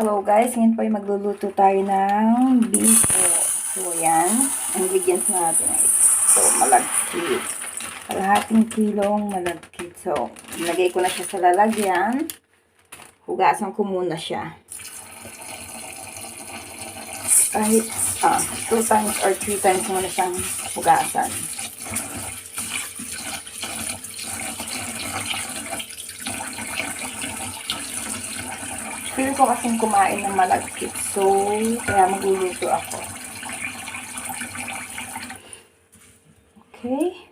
Hello guys, ngayon po ay magluluto tayo ng biko. So yan, ingredients natin ay so malagkit. Kalahating kilong malagkit. So, nilagay ko na siya sa lalagyan. Hugasan ko muna siya. Kahit ah, two times or three times muna siyang hugasan. Feel ko kasing kumain ng malagkit. So, kaya magluluto ako. Okay.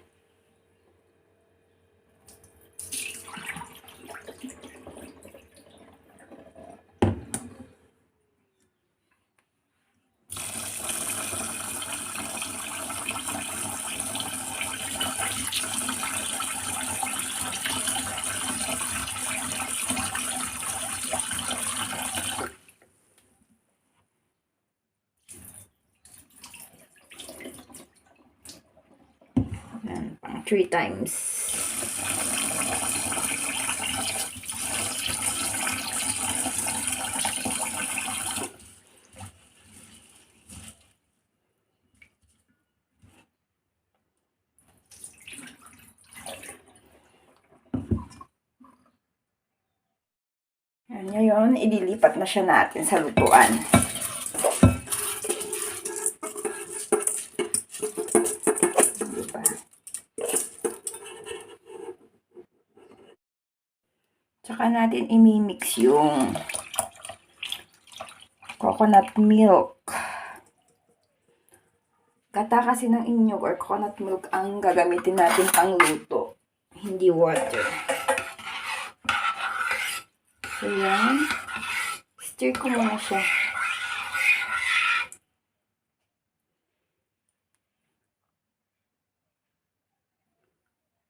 Yan, pang three times. Yan, ngayon, ililipat na siya natin sa lutuan. Tsaka natin imimix yung coconut milk. Gata kasi ng inyog or coconut milk ang gagamitin natin pang luto. Hindi water. So, yan. Stir ko muna siya.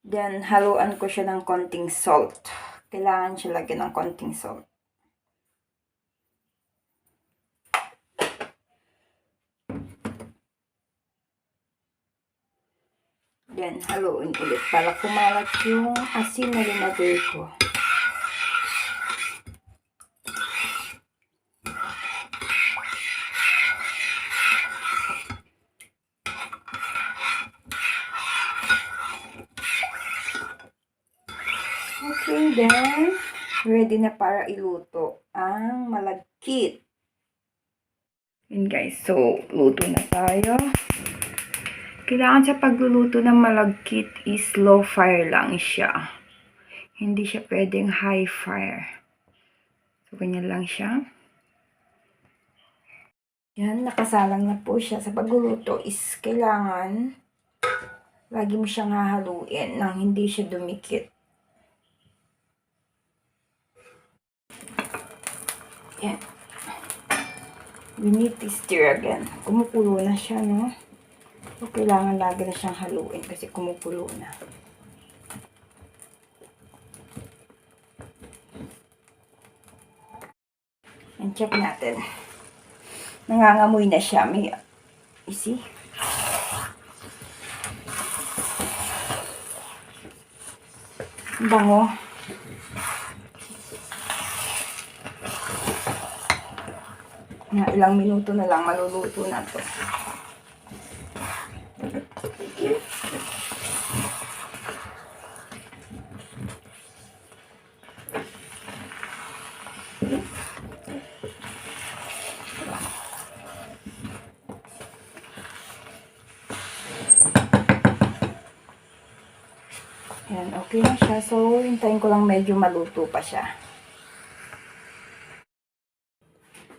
Then, haluan ko siya ng konting salt. Kailangan siya lagyan ng konting salt. Then, haluin ulit para kumalat yung asin na linagay ko. Okay, then, ready na para iluto ang malagkit. Yun guys, so, luto na tayo. Kailangan sa pagluluto ng malagkit is low fire lang siya. Hindi siya pwedeng high fire. So, ganyan lang siya. Yan, nakasalang na po siya. Sa pagluluto is kailangan lagi mo siyang hahaluin nang hindi siya dumikit. Yan. We need to stir again. Kumukulo na siya, no? So, kailangan lagi na siyang haluin kasi kumukulo na. And check natin. Nangangamoy na siya. May, you see? Bango. Na ilang minuto na lang maluluto na to. Yan, okay na siya. So, hintayin ko lang medyo maluto pa siya.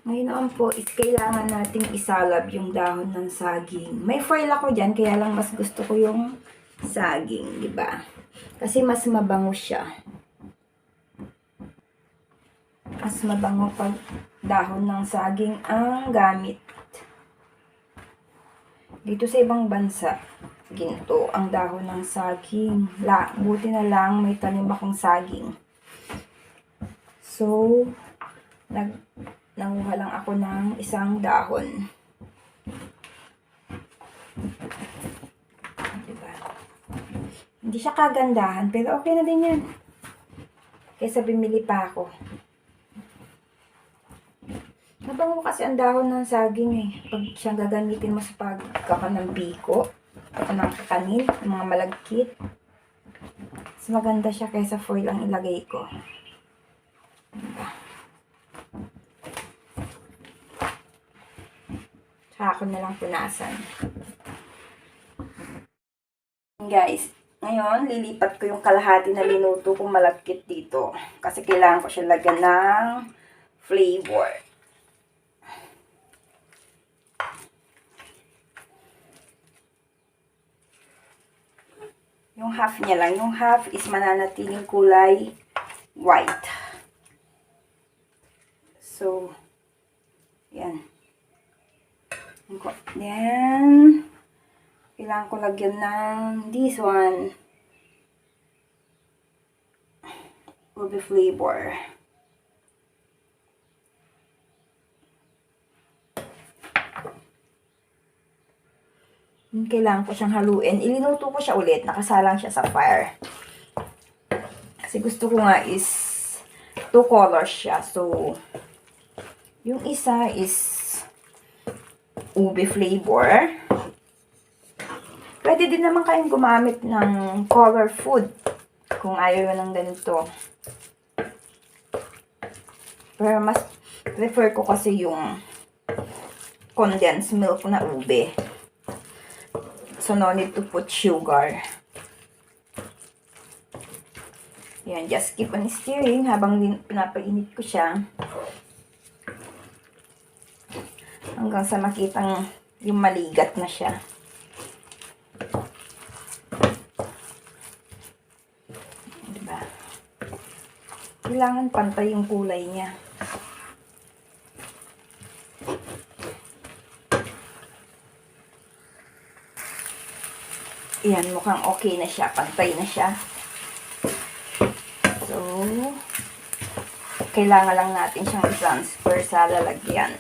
Ngayon naman po is kailangan nating isalab yung dahon ng saging. May foil ako dyan, kaya lang mas gusto ko yung saging, di ba? Kasi mas mabango siya. Mas mabango pag dahon ng saging ang gamit. Dito sa ibang bansa, ginto ang dahon ng saging. La, buti na lang may tanim akong saging. So, nag nanguha lang ako ng isang dahon. Diba? Hindi siya kagandahan, pero okay na din yan. Kaysa bimili pa ako. Mabango kasi ang dahon ng saging eh. Pag siyang gagamitin mo sa pagkaka ng biko, o ng kanin, ng mga malagkit. Mas maganda siya kaysa foil ang ilagay ko. Ako na lang punasan. Guys, ngayon, lilipat ko yung kalahati na linuto kong malagkit dito. Kasi kailangan ko siya lagyan ng flavor. Yung half niya lang. Yung half is mananatiling kulay white. So, yan. Then, kailangan ko lagyan ng this one. Ruby flavor. Kailangan ko siyang haluin. Ilinuto ko siya ulit. Nakasalang siya sa fire. Kasi gusto ko nga is two colors siya. So, yung isa is ube flavor. Pwede din naman kayong gumamit ng color food kung ayaw ng ganito. Pero mas prefer ko kasi yung condensed milk na ube. So, no need to put sugar. Yan, just keep on stirring habang pinapainit ko siya. Hanggang sa makitang yung maligat na siya. Diba? Kailangan pantay yung kulay niya. Yan, mukhang okay na siya. Pantay na siya. So, kailangan lang natin siyang i-transfer sa lalagyan.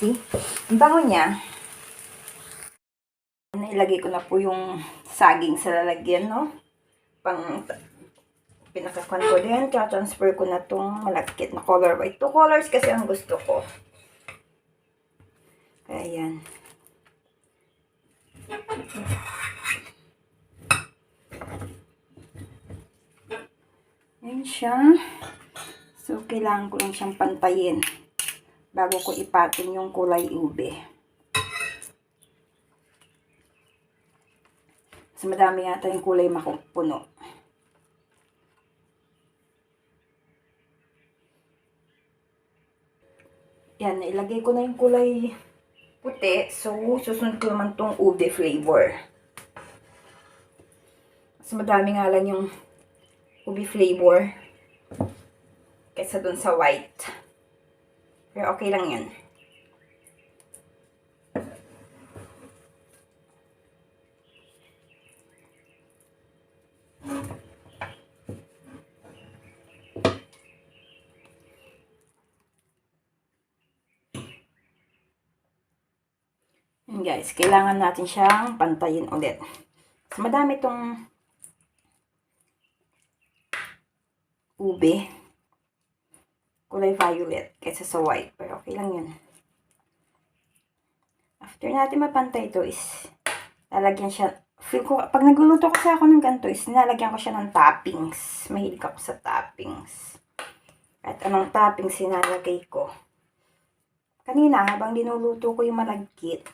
See? Ang bango niya. Nailagay ko na po yung saging sa lalagyan, no? Pang pinakakuan ko din. transfer ko na tong malagkit na color white. Two colors kasi ang gusto ko. Kaya yan. Yan siya. So, kailangan ko lang siyang pantayin bago ko ipatin yung kulay ube. Mas madami yata yung kulay mapuno. Yan, ilagay ko na yung kulay puti. So, susunod ko naman tong ube flavor. Mas madami nga lang yung ube flavor kaysa dun sa white. Pero okay lang yan. Yan guys, kailangan natin siyang pantayin ulit. Mas madami itong ube. Kulay violet kaysa sa white. Pero okay lang yun. After natin mapantay ito is lalagyan siya. Feel ko, pag nagluluto kasi ako ng ganito is nilalagyan ko siya ng toppings. Mahilig ako sa toppings. At anong toppings sinalagay ko. Kanina, habang dinuluto ko yung malagkit,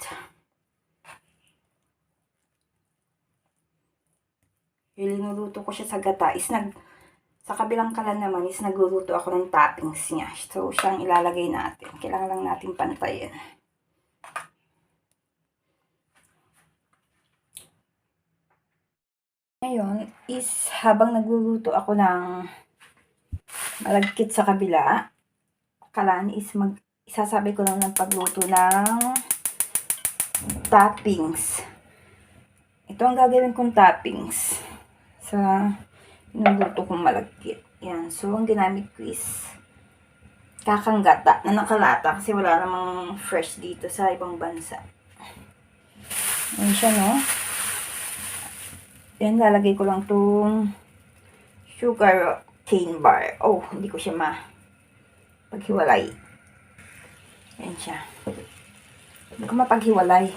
yung ko siya sa gata is nag sa kabilang kalan naman is nagluluto ako ng toppings niya. So, siyang ilalagay natin. Kailangan lang natin pantayin. Ngayon is habang nagluluto ako ng malagkit sa kabila, kalan is mag isasabi ko lang ng pagluto ng toppings. Ito ang gagawin kong toppings sa Niluto kong malagkit. Yan. So, ang ginamit ko is kakanggata na nakalata kasi wala namang fresh dito sa ibang bansa. Yan siya, no? Yan, lalagay ko lang tong sugar cane bar. Oh, hindi ko siya ma paghiwalay. Ayan siya. Hindi ko mapaghiwalay.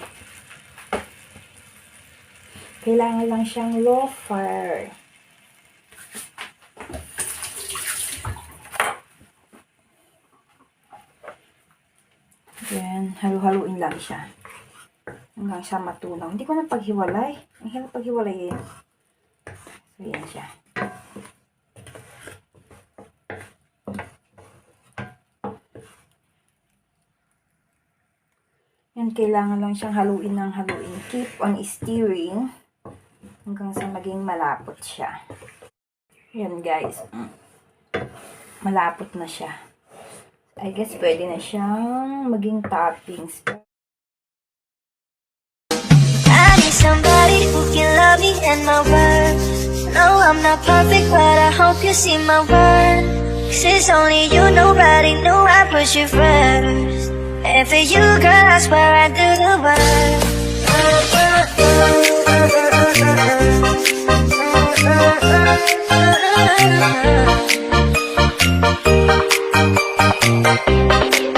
Kailangan lang siyang low fire. Then, halu-haluin lang siya. Hanggang sa matunaw. Hindi ko na paghiwalay. Ang hirap paghiwalay eh. So, yan siya. Yan, kailangan lang siyang haluin ng haluin. Keep on steering hanggang sa maging malapot siya. Yan, guys. Mm. Malapot na siya. I guess pwede na siyang maging toppings. I need somebody who can love me and my worth. No, I'm not perfect, but I hope you see my worth. Cause it's only you, nobody knew I put you first. And for you, girl, I swear I do the work. Thank you.